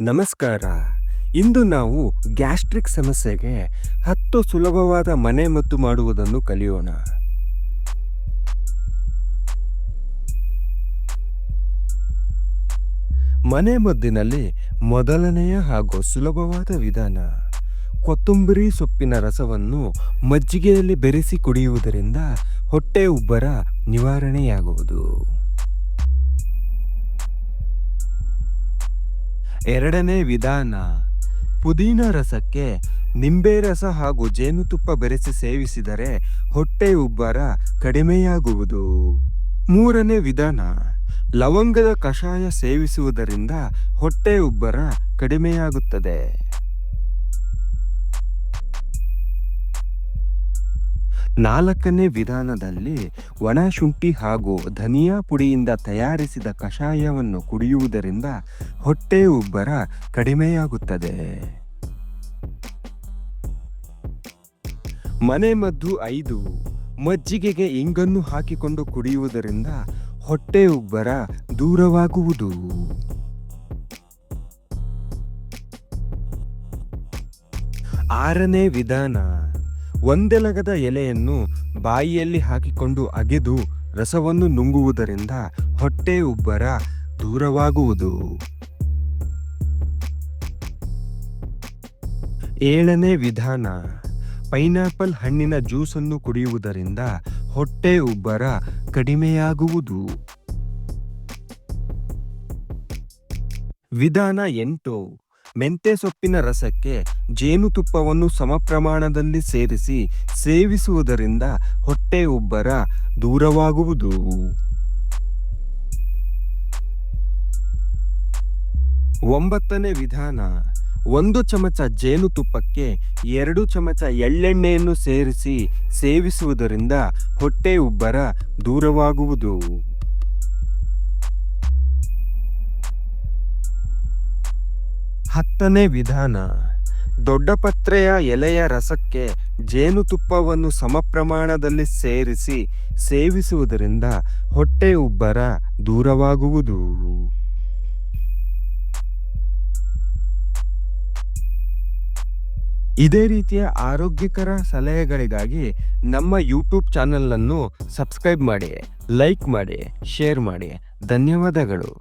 ನಮಸ್ಕಾರ. ಇಂದು ನಾವು ಗ್ಯಾಸ್ಟ್ರಿಕ್ ಸಮಸ್ಯೆಗೆ ಹತ್ತು ಸುಲಭವಾದ ಮನೆ ಮದ್ದು ಮಾಡುವುದನ್ನು ಕಲಿಯೋಣ. ಮನೆ ಮದ್ದಿನಲ್ಲಿ ಮೊದಲನೆಯ ಹಾಗೂ ಸುಲಭವಾದ ವಿಧಾನ. ಕೊತ್ತಂಬರಿ ಸೊಪ್ಪಿನ ರಸವನ್ನು ಮಜ್ಜಿಗೆಯಲ್ಲಿ ಬೆರೆಸಿ ಕುಡಿಯುವುದರಿಂದ ಹೊಟ್ಟೆ ಉಬ್ಬರ ನಿವಾರಣೆಯಾಗುವುದು. ಎರಡನೇ ವಿಧಾನ, ಪುದೀನ ರಸಕ್ಕೆ ನಿಂಬೆ ರಸ ಹಾಗೂ ಜೇನುತುಪ್ಪ ಬೆರೆಸಿ ಸೇವಿಸಿದರೆ ಹೊಟ್ಟೆ ಉಬ್ಬರ ಕಡಿಮೆಯಾಗುವುದು. ಮೂರನೇ ವಿಧಾನ, ಲವಂಗದ ಕಷಾಯ ಸೇವಿಸುವುದರಿಂದ ಹೊಟ್ಟೆ ಉಬ್ಬರ ಕಡಿಮೆಯಾಗುತ್ತದೆ. ನಾಲ್ಕನೇ ವಿಧಾನದಲ್ಲಿ ಒಣಶುಂಠಿ ಹಾಗೂ ಧನಿಯಾ ಪುಡಿಯಿಂದ ತಯಾರಿಸಿದ ಕಷಾಯವನ್ನು ಕುಡಿಯುವುದರಿಂದ ಹೊಟ್ಟೆ ಉಬ್ಬರ ಕಡಿಮೆಯಾಗುತ್ತದೆ. ಮನೆ ಮದ್ದು ಐದು. ಮಜ್ಜಿಗೆಗೆ ಇಂಗನ್ನು ಹಾಕಿಕೊಂಡು ಕುಡಿಯುವುದರಿಂದ ಹೊಟ್ಟೆ ಉಬ್ಬರ ದೂರವಾಗುವುದು. ಆರನೇ ವಿಧಾನ. ಒಂದೆಲಗದ ಎಲೆಯನ್ನು ಬಾಯಿಯಲ್ಲಿ ಹಾಕಿಕೊಂಡು ಅಗೆದು ರಸವನ್ನು ನುಂಗುವುದರಿಂದ ಹೊಟ್ಟೆ ಉಬ್ಬರ ದೂರವಾಗುವುದು. ಏಳನೇ ವಿಧಾನ, ಪೈನಾಪಲ್ ಹಣ್ಣಿನ ಜ್ಯೂಸನ್ನು ಕುಡಿಯುವುದರಿಂದ ಹೊಟ್ಟೆ ಉಬ್ಬರ ಕಡಿಮೆಯಾಗುವುದು. ವಿಧಾನ ಎಂಟು ಮೆಂತೆ ಸೊಪ್ಪಿನ ರಸಕ್ಕೆ ಜೇನುತುಪ್ಪವನ್ನು ಸಮ ಪ್ರಮಾಣದಲ್ಲಿ ಸೇರಿಸಿ ಸೇವಿಸುವುದರಿಂದ ಹೊಟ್ಟೆ ಉಬ್ಬರ ದೂರವಾಗುವುದು. ಒಂಬತ್ತನೇ ವಿಧಾನ. ಒಂದು ಚಮಚ ಜೇನುತುಪ್ಪಕ್ಕೆ ಎರಡು ಚಮಚ ಎಳ್ಳೆಣ್ಣೆಯನ್ನು ಸೇರಿಸಿ ಸೇವಿಸುವುದರಿಂದ ಹೊಟ್ಟೆ ಉಬ್ಬರ ದೂರವಾಗುವುದು. ಹತ್ತನೇ ವಿಧಾನ. ದೊಡ್ಡ ಪತ್ರೆಯ ಎಲೆಯ ರಸಕ್ಕೆ ಜೇನುತುಪ್ಪವನ್ನು ಸಮ ಪ್ರಮಾಣದಲ್ಲಿ ಸೇರಿಸಿ ಸೇವಿಸುವುದರಿಂದ ಹೊಟ್ಟೆ ಉಬ್ಬರ ದೂರವಾಗುವುದು. ಇದೇ ರೀತಿಯ ಆರೋಗ್ಯಕರ ಸಲಹೆಗಳಿಗಾಗಿ ನಮ್ಮ ಯೂಟ್ಯೂಬ್ ಚಾನಲನ್ನು ಸಬ್ಸ್ಕ್ರೈಬ್ ಮಾಡಿ, ಲೈಕ್ ಮಾಡಿ, ಶೇರ್ ಮಾಡಿ. ಧನ್ಯವಾದಗಳು.